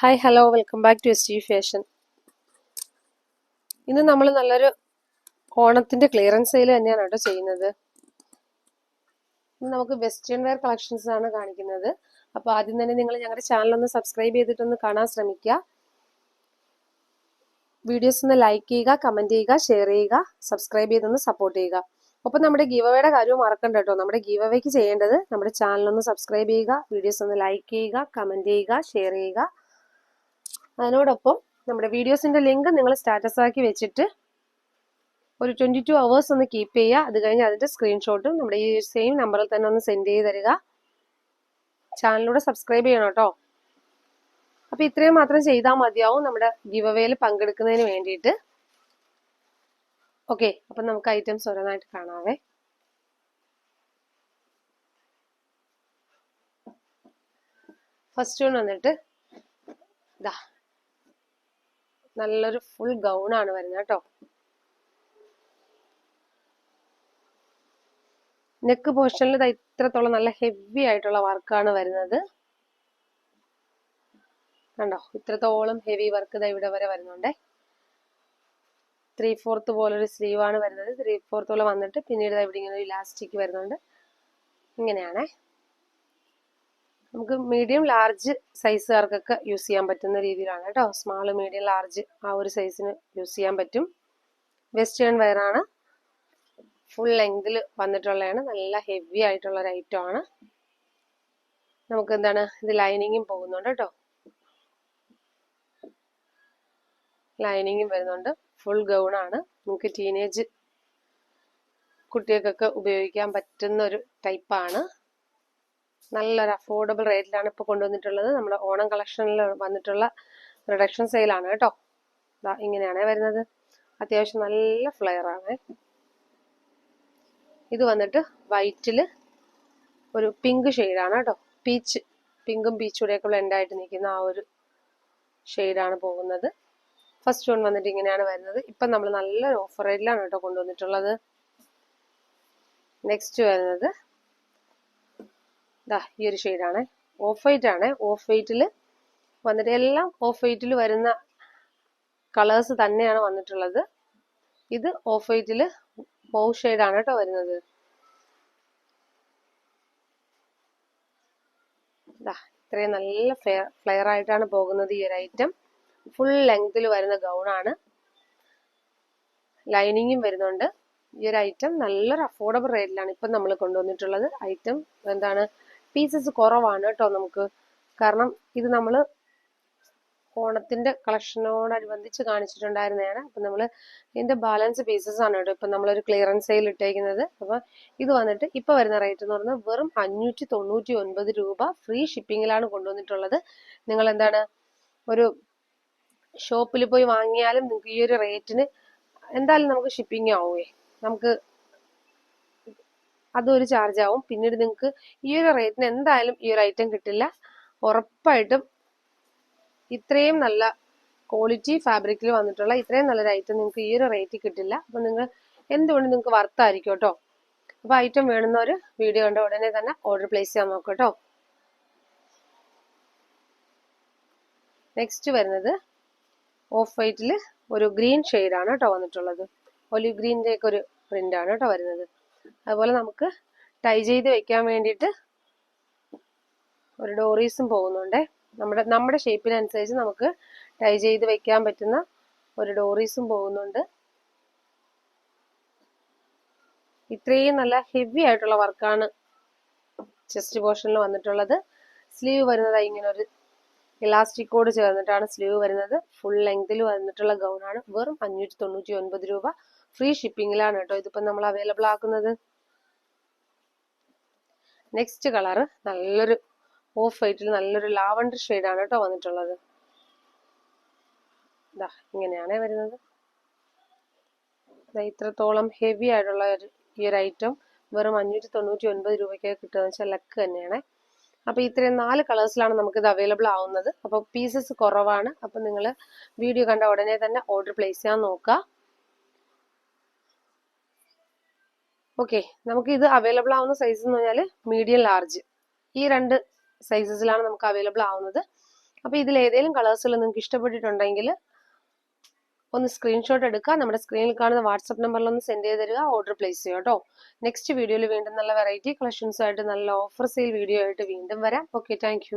Hi hello welcome back to S G fashion ഇന്ന് നമ്മൾ നല്ലൊരു ഓണത്തിന്റെ ക്ലിയറൻസ് സെയിൽ തന്നെയാണ് കേട്ടോ ചെയ്യുന്നത്. ഇന്ന് നമുക്ക് വെസ്റ്റേൺ വെയർ കളക്ഷൻസ് ആണ് കാണിക്കുന്നത്. അപ്പോൾ ആദ്യം തന്നെ നിങ്ങൾ ഞങ്ങളുടെ ചാനൽ ഒന്ന് സബ്സ്ക്രൈബ് ചെയ്തിട്ടൊന്ന് കാണാൻ ശ്രമിക്കുക. വീഡിയോസ് ഒന്ന് ലൈക്ക് ചെയ്യുക കമന്റ് ചെയ്യുക ഷെയർ ചെയ്യുക സബ്സ്ക്രൈബ് ചെയ്തൊന്ന് സപ്പോർട്ട് ചെയ്യുക. ഒപ്പം നമ്മുടെ ഗീവവയുടെ കാര്യവും മറക്കണ്ട കേട്ടോ. നമ്മുടെ ഗീവവയ്ക്ക് ചെയ്യേണ്ടത് നമ്മുടെ ചാനൽ ഒന്ന് സബ്സ്ക്രൈബ് ചെയ്യുക വീഡിയോസ് ഒന്ന് ലൈക്ക് ചെയ്യുക കമന്റ് ചെയ്യുക ഷെയർ ചെയ്യുക. അതിനോടൊപ്പം നമ്മുടെ വീഡിയോസിന്റെ ലിങ്ക് നിങ്ങൾ സ്റ്റാറ്റസ് ആക്കി വെച്ചിട്ട് ഒരു ട്വന്റി ടു അവേഴ്സ് ഒന്ന് കീപ്പ് ചെയ്യുക. അത് കഴിഞ്ഞ് അതിന്റെ സ്ക്രീൻഷോട്ടും നമ്മുടെ ഈ സെയിം നമ്പറിൽ തന്നെ ഒന്ന് സെൻഡ് ചെയ്ത് തരിക. ചാനലിലൂടെ സബ്സ്ക്രൈബ് ചെയ്യണം കേട്ടോ. അപ്പൊ ഇത്രയും മാത്രം ചെയ്താൽ മതിയാവും നമ്മുടെ ഗിവ് പങ്കെടുക്കുന്നതിന് വേണ്ടിയിട്ട്. ഓക്കെ അപ്പൊ നമുക്ക് ഐറ്റംസ് ഓരോന്നായിട്ട് കാണാവേ. ഫസ്റ്റ് വൺ വന്നിട്ട് ഇതാ നല്ലൊരു ഫുൾ ഗൗൺ ആണ് വരുന്നത് കേട്ടോ. നെക്ക് പോർഷനിൽ ഇത് ഇത്രത്തോളം നല്ല ഹെവി ആയിട്ടുള്ള വർക്കാണ് വരുന്നത്. കണ്ടോ? ഇത്രത്തോളം ഹെവി വർക്ക് ഇതാ ഇവിടെ വരെ വരുന്നുണ്ടേ. ത്രീ ഫോർത്ത് പോലൊരു സ്ലീവാണ് വരുന്നത്. ത്രീ ഫോർത്തോളം വന്നിട്ട് പിന്നീട് ഇവിടെ ഇങ്ങനെ ഒരു ഇലാസ്റ്റിക് വരുന്നുണ്ട്. ഇങ്ങനെയാണേ. നമുക്ക് മീഡിയം ലാർജ് സൈസുകാർക്കൊക്കെ യൂസ് ചെയ്യാൻ പറ്റുന്ന രീതിയിലാണ് കേട്ടോ. സ്മാൾ മീഡിയം ലാർജ് ആ ഒരു സൈസിന് യൂസ് ചെയ്യാൻ പറ്റും. വെസ്റ്റേൺ വെയർ ആണ്. ഫുൾ ലെങ്തിൽ വന്നിട്ടുള്ളതാണ്. നല്ല ഹെവി ആയിട്ടുള്ള ഒരു ഐറ്റം ആണ്. നമുക്ക് എന്താണ്? ഇത് ലൈനിങ്ങും പോകുന്നുണ്ട് കേട്ടോ. ലൈനിങ്ങും വരുന്നുണ്ട്. ഫുൾ ഗൗൺ ആണ്. നമുക്ക് ടീനേജ് കുട്ടികൾക്കൊക്കെ ഉപയോഗിക്കാൻ പറ്റുന്ന ഒരു ടൈപ്പാണ് നല്ലൊരു അഫോർഡബിൾ റേറ്റിലാണ് ഇപ്പോൾ കൊണ്ടുവന്നിട്ടുള്ളത്. നമ്മുടെ ഓണം കളക്ഷനിൽ വന്നിട്ടുള്ള റിഡക്ഷൻ സെയിലാണ് കേട്ടോ. ഇങ്ങനെയാണ് വരുന്നത്. അത്യാവശ്യം നല്ല ഫ്ലെയർ ആണ് ഇത് വന്നിട്ട് വൈറ്റിൽ ഒരു പിങ്ക് ഷെയ്ഡാണ് കേട്ടോ. പീച്ച് പിങ്കും പീച്ചും ബ്ലെൻഡ് ആയിട്ട് നിൽക്കുന്ന ആ ഒരു ഷെയ്ഡാണ് പോകുന്നത്. ഫസ്റ്റ് വൺ വന്നിട്ട് ഇങ്ങനെയാണ് വരുന്നത്. ഇപ്പം നമ്മൾ നല്ലൊരു ഓഫർ റേറ്റിലാണ് കേട്ടോ കൊണ്ടുവന്നിട്ടുള്ളത്. നെക്സ്റ്റ് വരുന്നത് ദാ ഈ ഒരു ഷെയ്ഡാണ് ഓഫ് വൈറ്റ് ആണ്. ഓഫ് വൈറ്റിൽ വന്നിട്ട് എല്ലാം ഓഫ് വൈറ്റിൽ വരുന്ന കളേഴ്സ് തന്നെയാണ് വന്നിട്ടുള്ളത്. ഇത് ഓഫ് വൈറ്റിൽ മൗ ഷെയ്ഡാണ് കേട്ടോ വരുന്നത്. ഇത്രയും നല്ല ഫ്ലെയർ ആയിട്ടാണ് പോകുന്നത് ഈ ഒരു ഐറ്റം ഫുൾ ലെങ്തിൽ വരുന്ന ഗൗൺ ആണ്. ലൈനിങ്ങും വരുന്നുണ്ട്. ഈ ഒരു ഐറ്റം നല്ലൊരു അഫോർഡബിൾ റേറ്റിലാണ് ഇപ്പം നമ്മൾ കൊണ്ടുവന്നിട്ടുള്ളത്. ഐറ്റം എന്താണ്? പീസസ് കുറവാണ് കേട്ടോ നമുക്ക്. കാരണം ഇത് നമ്മൾ ഓണത്തിന്റെ കളക്ഷനോടനുബന്ധിച്ച് കാണിച്ചിട്ടുണ്ടായിരുന്നതാണ്. അപ്പം നമ്മൾ ഇതിന്റെ ബാലൻസ് പീസസ് ആണ് കേട്ടോ. ഇപ്പം നമ്മളൊരു ക്ലിയറൻസ് സെയിൽ ഇട്ടേക്കുന്നത്. അപ്പം ഇത് വന്നിട്ട് ഇപ്പം വരുന്ന റേറ്റ് എന്ന് പറഞ്ഞാൽ വെറും അഞ്ഞൂറ്റി തൊണ്ണൂറ്റി ഒൻപത് രൂപ ഫ്രീ ഷിപ്പിങ്ങിലാണ് കൊണ്ടുവന്നിട്ടുള്ളത്. നിങ്ങൾ എന്താണ് ഒരു ഷോപ്പിൽ പോയി വാങ്ങിയാലും നിങ്ങൾക്ക് ഈ ഒരു റേറ്റിന് എന്തായാലും നമുക്ക് ഷിപ്പിംഗ് ആവുമേ നമുക്ക് അതൊരു ചാർജ് ആവും. പിന്നീട് നിങ്ങൾക്ക് ഈ ഒരു റേറ്റിന് എന്തായാലും ഈ ഒരു ഐറ്റം കിട്ടില്ല. ഉറപ്പായിട്ടും ഇത്രയും നല്ല ക്വാളിറ്റി ഫാബ്രിക്കിൽ വന്നിട്ടുള്ള ഇത്രയും നല്ലൊരു ഐറ്റം നിങ്ങൾക്ക് ഈ ഒരു റേറ്റിൽ കിട്ടില്ല. അപ്പം നിങ്ങൾ എന്തുകൊണ്ട് നിങ്ങൾക്ക് വർത്തായിരിക്കും കേട്ടോ അപ്പോൾ ഐറ്റം വേണമെന്നൊരു വീഡിയോ കണ്ട ഉടനെ തന്നെ ഓർഡർ പ്ലേസ് ചെയ്യാൻ നോക്കാം കേട്ടോ നെക്സ്റ്റ് വരുന്നത് ഓഫ് വൈറ്റിൽ ഒരു ഗ്രീൻ ആണ് കേട്ടോ വന്നിട്ടുള്ളത്. ഒലിവ് ഗ്രീന്റെ ഒക്കെ ഒരു പ്രിന്റ് ആണ് കേട്ടോ വരുന്നത്. അതുപോലെ നമുക്ക് ടൈ ചെയ്ത് വെക്കാൻ വേണ്ടിയിട്ട് ഒരു ഡോറീസും പോകുന്നുണ്ട്. നമ്മുടെ നമ്മുടെ ഷേപ്പിനനുസരിച്ച് നമുക്ക് ടൈ ചെയ്ത് വെക്കാൻ പറ്റുന്ന ഒരു ഡോറീസും പോകുന്നുണ്ട്. ഇത്രയും നല്ല ഹെവി ആയിട്ടുള്ള വർക്കാണ് ചെസ്റ്റ് പോർഷനിൽ വന്നിട്ടുള്ളത്. സ്ലീവ് വരുന്നത് ഇങ്ങനെ ഒരു ഇലാസ്റ്റിക്കോട് ചേർന്നിട്ടാണ് സ്ലീവ് വരുന്നത്. ഫുൾ ലെങ്തിൽ വന്നിട്ടുള്ള ഗൗൺ ആണ്. വെറും അഞ്ഞൂറ്റി തൊണ്ണൂറ്റി ഒൻപത് രൂപ. ഫ്രീ ഷിപ്പിങ്ങിലാണ് കേട്ടോ ഇതിപ്പോ നമ്മൾ അവൈലബിൾ ആക്കുന്നത്. നെക്സ്റ്റ് കളർ നല്ലൊരു ഓഫ് വൈറ്റിൽ നല്ലൊരു ലാവണ്ടർ ആണ് കേട്ടോ വന്നിട്ടുള്ളത്. ഇതാ ഇങ്ങനെയാണ് വരുന്നത്. ഇത്രത്തോളം ഹെവി ആയിട്ടുള്ള ഈ ഒരു ഐറ്റം വെറും അഞ്ഞൂറ്റി തൊണ്ണൂറ്റി ഒൻപത് രൂപയ്ക്ക് കിട്ടുകയെന്ന് വെച്ചാൽ ലക്ക് തന്നെയാണ്. അപ്പോൾ ഇത്രയും നാല് കളേഴ്സിലാണ് നമുക്ക് ഇത് അവൈലബിൾ ആവുന്നത്. അപ്പോൾ പീസസ് കുറവാണ്. അപ്പോൾ നിങ്ങൾ വീഡിയോ കണ്ട ഉടനെ തന്നെ ഓർഡർ പ്ലേസ് ചെയ്യാൻ നോക്കുക. ഓക്കെ നമുക്ക് ഇത് അവൈലബിൾ ആവുന്ന സൈസ് എന്ന് പറഞ്ഞാൽ മീഡിയം ലാർജ് ഈ രണ്ട് സൈസസിലാണ് നമുക്ക് അവൈലബിൾ ആവുന്നത്. അപ്പോൾ ഇതിൽ ഏതെങ്കിലും കളേഴ്സിൽ നിങ്ങൾക്ക് ഇഷ്ടപ്പെട്ടിട്ടുണ്ടെങ്കിൽ ഒന്ന് സ്ക്രീൻഷോട്ട് എടുക്കുക. നമ്മുടെ സ്ക്രീനിൽ കാണുന്ന വാട്സപ്പ് നമ്പറിൽ ഒന്ന് സെൻഡ് ചെയ്ത് തരിക. ഓർഡർ പ്ലേസ് ചെയ്യുക കേട്ടോ നെക്സ്റ്റ് വീഡിയോയിൽ വീണ്ടും നല്ല വെറൈറ്റി കളക്ഷൻസുമായിട്ട് നല്ല ഓഫർ സെയിൽ വീഡിയോ ആയിട്ട് വീണ്ടും വരാം. Okay thank